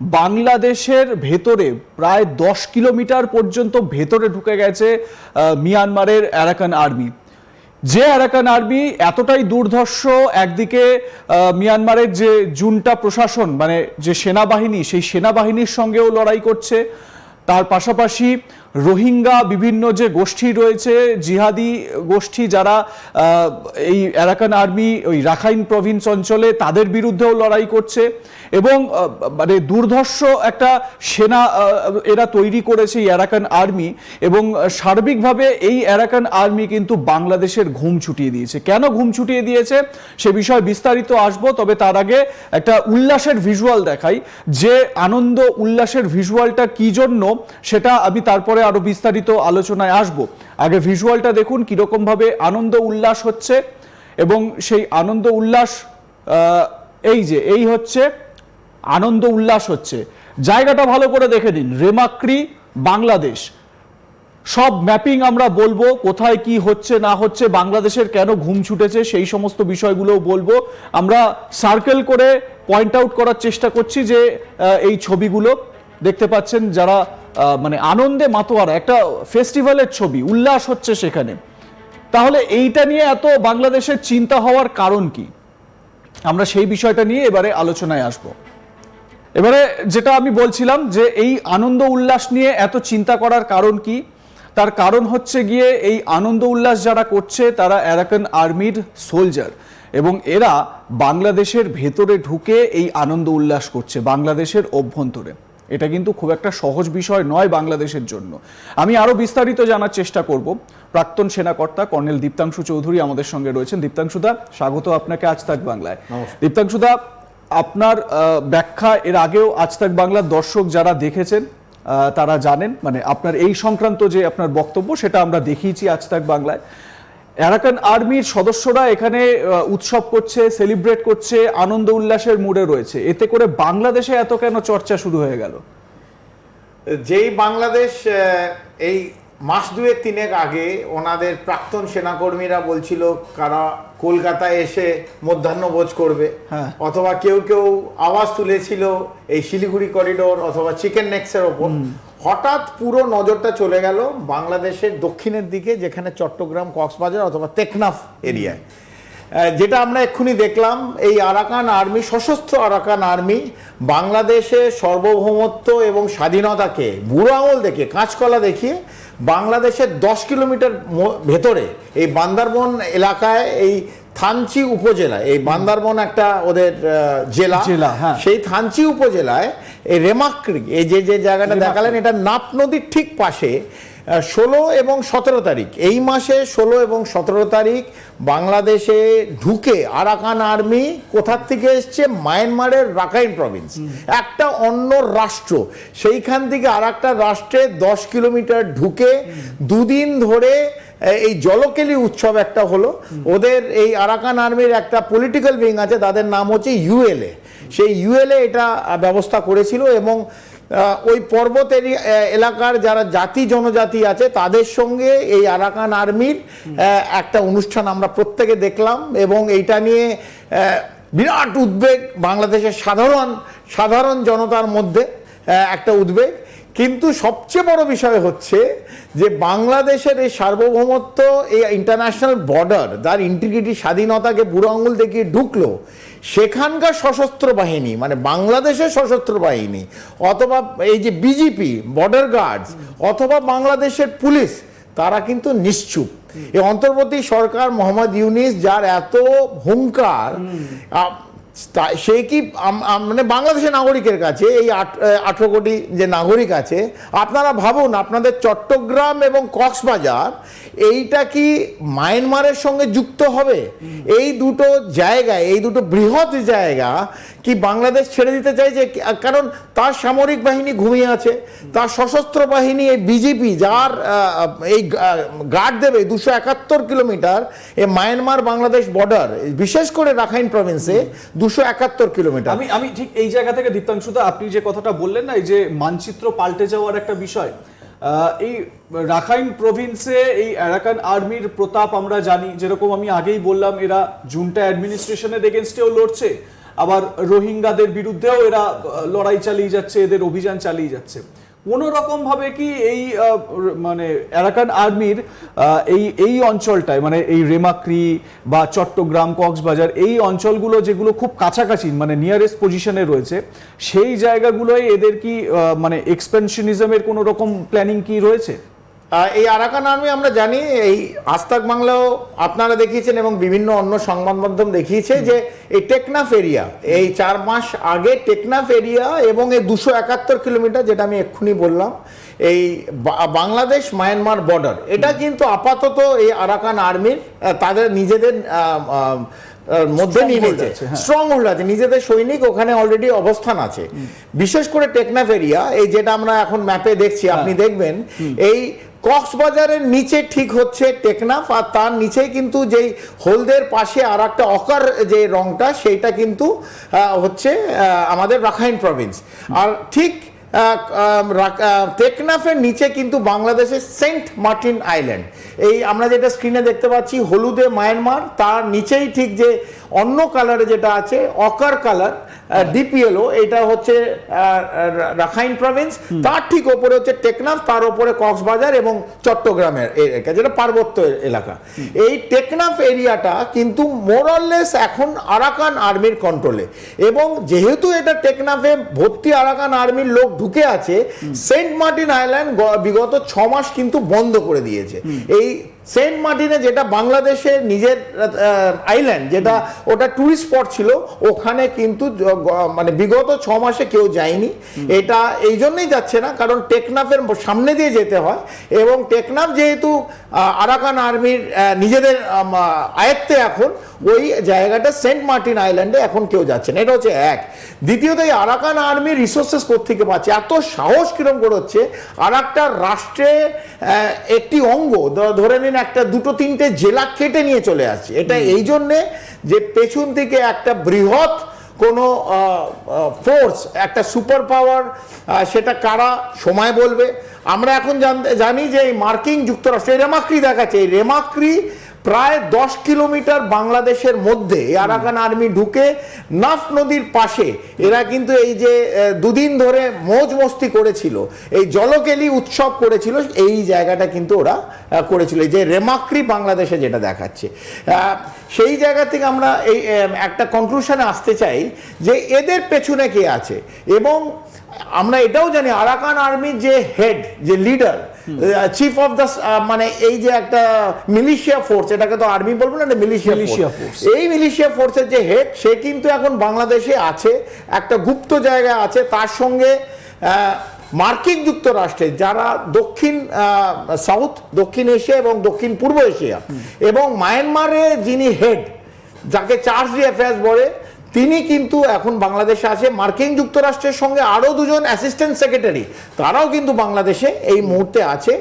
বাংলাদেশের ভেতরে প্রায় দশ কিলোমিটার পর্যন্ত ভেতরে ঢুকে গেছে মিয়ানমারের অ্যারাকান আর্মি। যে অ্যারাকান আর্মি এতটাই দুর্ধর্ষ, একদিকে মিয়ানমারের যে জুনটা প্রশাসন মানে যে সেনাবাহিনী, সেই সেনাবাহিনীর সঙ্গেও লড়াই করছে। তার পাশাপাশি রোহিঙ্গা বিভিন্ন যে গোষ্ঠী রয়েছে, জিহাদি গোষ্ঠী যারা এই আরাকান আর্মি ওই রাখাইন প্রভিন্স অঞ্চলে তাদের বিরুদ্ধেও লড়াই করছে এবং মানে দুর্ধর্ষ একটা সেনা এরা তৈরি করেছে এই আরাকান আর্মি এবং সার্বিকভাবে এই আরাকান আর্মি কিন্তু বাংলাদেশের ঘুম ছুটিয়ে দিয়েছে। কেন ঘুম ছুটিয়ে দিয়েছে? সে বিষয়ে বিস্তারিত আসব, তবে তার আগে একটা উল্লাসের ভিজুয়াল দেখাই। যে আনন্দ উল্লাসের ভিজুয়ালটা কি জন্য, সেটা আমি তারপরে আরও বিস্তারিত আলোচনায় আসব। আগে ভিজুয়ালটা দেখুন, কীরকম ভাবে আনন্দ উল্লাস হচ্ছে এবং সেই আনন্দ উল্লাস এই যে, এই হচ্ছে আনন্দ উল্লাস হচ্ছে। জায়গাটা ভালো করে দেখে নিন, রেমাক্রি, বাংলাদেশ। সব ম্যাপিং আমরা বলব, কোথায় কি হচ্ছে, না হচ্ছে, বাংলাদেশের কেন ঘুম ছুটেছে, সেই সমস্ত বিষয়গুলোও বলব। আমরা সার্কেল করে পয়েন্ট আউট করার চেষ্টা করছি যে এই ছবিগুলো। দেখতে পাচ্ছেন যারা মানে আনন্দে মাতোয়ারা, একটা ফেস্টিভ্যালের ছবি, উল্লাস হচ্ছে সেখানে। তাহলে এইটা নিয়ে এত বাংলাদেশের চিন্তা হওয়ার কারণ কি? আমরা সেই বিষয়টা নিয়ে এবারে আলোচনায় আসব। এবারে যেটা আমি বলছিলাম যে এই আনন্দ উল্লাস নিয়ে এত চিন্তা করার কারণ কি? তার কারণ হচ্ছে গিয়ে এই আনন্দ উল্লাস যারা করছে, তারা অ্যারাকান আর্মির সোলজার এবং এরা বাংলাদেশের ভেতরে ঢুকে এই আনন্দ উল্লাস করছে, বাংলাদেশের অভ্যন্তরে। এটা কিন্তু খুব একটা সহজ বিষয় নয় বাংলাদেশের জন্য। আমি আরও বিস্তারিত জানার চেষ্টা করব। প্রাক্তন সেনাকর্তা কর্নেল দীপ্তাংশু চৌধুরী আমাদের সঙ্গে রয়েছেন। দীপ্তাংশুদা স্বাগত আপনাকে আজ তাক বাংলায় দীপ্তাংশুদা আপনার আহ, ব্যাখ্যা এর আগেও আজ তাক বাংলার দর্শক যারা দেখেছেন আহ, তারা জানেন মানে আপনার এই সংক্রান্ত যে আপনার বক্তব্য সেটা আমরা দেখিয়েছি আজ তাক বাংলায়। অ্যারাকান আর্মির সদস্যরা এখানে উৎসব করছে সেলিব্রেট করছে আনন্দ উল্লাসের মুডে রয়েছে। এতে করে বাংলাদেশে এত কেন চর্চা শুরু হয়ে গেল? যেই বাংলাদেশ এই মাস দুয়েক তিনেক আগে ওনাদের প্রাক্তন সেনাকর্মীরা বলছিল কারা কলকাতায় এসে মধ্যাহ্নভোজ করবে? হ্যাঁ। অথবা কেউ কেউ আওয়াজ তুলেছিল এই শিলিগুড়ি করিডোর অথবা চিকেন নেক্সের ওপর। হঠাৎ পুরো নজরটা চলে গেল বাংলাদেশের দক্ষিণের দিকে, যেখানে চট্টগ্রাম, কক্সবাজার অথবা টেকনাফ এরিয়ায় যেটা আমরা এক্ষুনি দেখলাম, এই আরাকান আর্মি, সশস্ত্র আরাকান আর্মি বাংলাদেশের সার্বভৌমত্ব এবং স্বাধীনতাকে, বুড়ো আঙুল দেখে, কাঁচকলা দেখিয়ে বাংলাদেশের দশ কিলোমিটার ভেতরে, এই বান্দারবন এলাকায় এই থানচি উপজেলা এই বান্দারবন একটা ওদের জেলা হ্যাঁ। সেই থানচি উপজেলায় এই রেমাক্রি এই যে যে জায়গাটা দেখালেন এটা নাপ নদীর ঠিক পাশে ষোলো এবং সতেরো তারিখ এই মাসে ষোলো এবং সতেরো তারিখ বাংলাদেশে ঢুকে আরাকান আর্মি কোথার থেকে এসছে? মায়ানমারের রাখাইন প্রভিন্স। একটা অন্য রাষ্ট্র সেইখান থেকে আর একটা রাষ্ট্রে দশ কিলোমিটার ঢুকে দুদিন ধরে এই জলকেলি উৎসব একটা হলো। ওদের এই আরাকান আর্মির একটা পলিটিক্যাল উইং আছে, তাদের নাম হচ্ছে ইউএলএ সেই ইউএলএ এটা ব্যবস্থা করেছিল এবং ওই পর্বত এলাকার যারা জাতি জনজাতি আছে, তাদের সঙ্গে এই আরাকান আর্মির একটা অনুষ্ঠান আমরা প্রত্যেকে দেখলাম এবং এইটা নিয়ে বিরাট উদ্বেগ বাংলাদেশের সাধারণ সাধারণ জনতার মধ্যে একটা উদ্বেগ। কিন্তু সবচেয়ে বড় বিষয় হচ্ছে যে বাংলাদেশের এই সার্বভৌমত্ব, এই ইন্টারন্যাশনাল বর্ডার তার ইন্টিগ্রিটি স্বাধীনতাকে বুড়ো আঙুল দেখিয়ে ঢুকলো, সেখানকার সশস্ত্র বাহিনী মানে বাংলাদেশের সশস্ত্র বাহিনী, অথবা এই যে বিজেপি বর্ডার গার্ডস অথবা বাংলাদেশের পুলিশ, তারা কিন্তু নিশ্চুপ। এই অন্তর্বর্তী সরকার মোহাম্মদ ইউনিস, যার এত হুঙ্কার সে কি মানে বাংলাদেশের নাগরিকের কাছে, এই আঠেরো কোটি যে নাগরিক আছে, আপনারা ভাবুন, আপনাদের চট্টগ্রাম এবং কক্সবাজার, এইটা কি মায়ানমারের সঙ্গে যুক্ত হবে? এই দুটো জায়গা এই দুটো বৃহৎ জায়গা কি বাংলাদেশ ছেড়ে দিতে চাইছে? কারণ তার সামরিক বাহিনী ঘুমিয়ে আছে, তার সশস্ত্র বাহিনী, এই বিজেপি যার এই গার্ড দেবে দুশো একাত্তর কিলোমিটার, এ মায়ানমার বাংলাদেশ বর্ডার বিশেষ করে রাখাইন প্রভিন্সে দুশো একাত্তর কিলোমিটার। আমি আমি ঠিক এই জায়গা থেকে দীপ্তাংশুদা আপনি যে কথাটা বললেন না, এই যে মানচিত্র পাল্টে যাওয়ার একটা বিষয় এই রাখাইন প্রভিন্সে এই আরাকান আর্মির প্রতাপ আমরা জানি, যেরকম আমি আগেই বললাম, এরা জুনটা অ্যাডমিনিস্ট্রেশনের এগেনস্টেও লড়ছে, আবার রোহিঙ্গাদের বিরুদ্ধেও এরা লড়াই চালিয়ে যাচ্ছে, এদের অভিযান চালিয়ে যাচ্ছে। কোনো রকম ভাবে কি এই মানে এরাকান আর্মির এই এই অঞ্চলটায় মানে এই রেমাক্রি বা চট্টগ্রাম, কক্সবাজার, এই অঞ্চলগুলো যেগুলো খুব কাছাকাছি মানে নিয়ারেস্ট পজিশনে রয়েছে, সেই জায়গাগুলোয় এদের কি মানে এক্সপেনশনিজমের কোনো রকম প্ল্যানিং কি রয়েছে? এই আরাকান আর্মি আমরা জানি এই আস্তাক বাংলাও আপনারা দেখিয়েছেন এবং বিভিন্ন অন্য সংবাদ মাধ্যম দেখিয়েছে যে এই টেকনাফ এরিয়া এই চার মাস আগে টেকনাফ এরিয়া এবং এই দুশো একাত্তর কিলোমিটার যেটা আমি এক্ষুনি বললাম এই বাংলাদেশ মায়ানমার বর্ডার এটা কিন্তু আপাতত এই আরাকান আর্মির তাদের নিজেদের মধ্যে নিয়ে নিয়েছে। হ্যাঁ। স্ট্রং হোল্ড আছে নিজেদের সৈনিক ওখানে অলরেডি অবস্থান আছে। বিশেষ করে টেকনাফ এরিয়া এই যেটা আমরা এখন ম্যাপে দেখছি আপনি দেখবেন এই কক্সবাজারের নিচে ঠিক হচ্ছে টেকনাফ, আর তার নিচে কিন্তু যেই হলদের পাশে আর একটা অকার যে রংটা, সেইটা কিন্তু হচ্ছে আমাদের রাখাইন প্রভিন্স আর ঠিক টেকনাফের নিচে কিন্তু বাংলাদেশের সেন্ট মার্টিন আইল্যান্ড। এই আমরা যেটা স্ক্রিনে দেখতে পাচ্ছি হলুদে মায়ানমার তার নিচেই ঠিক যে অন্য কালারে যেটা আছে অকার কালার ডিপিএলও এটা হচ্ছে রাখাইন প্রভিন্স তার ঠিক ওপরে হচ্ছে টেকনাফ তার ওপরে কক্সবাজার এবং চট্টগ্রামের এলাকা যেটা পার্বত্য এলাকা। এই টেকনাফ এরিয়াটা কিন্তু মোরললেস এখন আরাকান আর্মির কন্ট্রোলে এবং যেহেতু এটা টেকনাফে ভর্তি আরাকান আর্মির লোক ঢুকে আছে সেন্ট মার্টিন আইল্যান্ড বিগত ছ মাস কিন্তু বন্ধ করে দিয়েছে। এই এই সেন্ট মার্টিনে যেটা বাংলাদেশের নিজের আইল্যান্ড যেটা ওটা টুরিস্ট স্পট ছিল ওখানে কিন্তু মানে বিগত ছ মাসে কেউ যায়নি। এটা এই জন্যই যাচ্ছে না কারণ টেকনাফের সামনে দিয়ে যেতে হয় এবং টেকনাফ যেহেতু আরাকান আর্মির নিজেদের আয়ত্তে এখন ওই জায়গাটা সেন্ট মার্টিন আইল্যান্ডে এখন কেউ যাচ্ছে না। এটা হচ্ছে এক। দ্বিতীয়ত এই আরাকান আর্মির রিসোর্সেস কোথেকে পাচ্ছে? এত সাহস কিরম করে হচ্ছে? আর একটা রাষ্ট্রে একটি অঙ্গ ধরে নিন একটা দুটো তিনটে জেলা কেটে নিয়ে চলে আসছে। এটা এই জন্যে যে পেছন থেকে একটা বৃহৎ কোনো ফোর্স একটা সুপার পাওয়ার সেটা কারা? সময় বলবে। আমরা এখন জানতে জানি যে এই মার্কিন যুক্তরাষ্ট্র এই রেমাক্রি দেখাচ্ছে। এই রেমাক্রি প্রায় দশ কিলোমিটার বাংলাদেশের মধ্যে আরাকান আর্মি ঢুকে নাফ নদীর পাশে। এরা কিন্তু এই যে দুদিন ধরে মৌজ মস্তি করেছিল, এই জলকেলি উৎসব করেছিল, এই জায়গাটা কিন্তু ওরা করেছিল। এই যে রেমাক্রি বাংলাদেশে যেটা দেখাচ্ছে। সেই জায়গা থেকে আমরা এই একটা কনক্লুশনে আসতে চাই যে এদের পেছনে কে আছে? এবং আমরা এটাও জানি আরাকান আর্মির যে হেড যে লিডার চিফ অফ দ্য মানে এই যে একটা মিলিশিয়া ফোর্স এটাকে তো আর্মি বলব না মিলিশিয়া ফোর্স এই মিলিশিয়া ফোর্সের যে হেড সে কিন্তু এখন বাংলাদেশে আছে একটা গুপ্ত জায়গায় আছে তার সঙ্গে মার্কিন যুক্তরাষ্ট্রে যারা দক্ষিণ সাউথ দক্ষিণ এশিয়া এবং দক্ষিণ পূর্ব এশিয়া এবং মায়ানমারে যিনি হেড যাকে চার্জ অ্যাফেয়ার্স বলে তিনি কিন্তু এখন বাংলাদেশে আছে। মার্কিন যুক্তরাষ্ট্রের সঙ্গে আরও দুজন অ্যাসিস্ট্যান্ট সেক্রেটারি তারাও কিন্তু বাংলাদেশে এই মুহূর্তে আছে।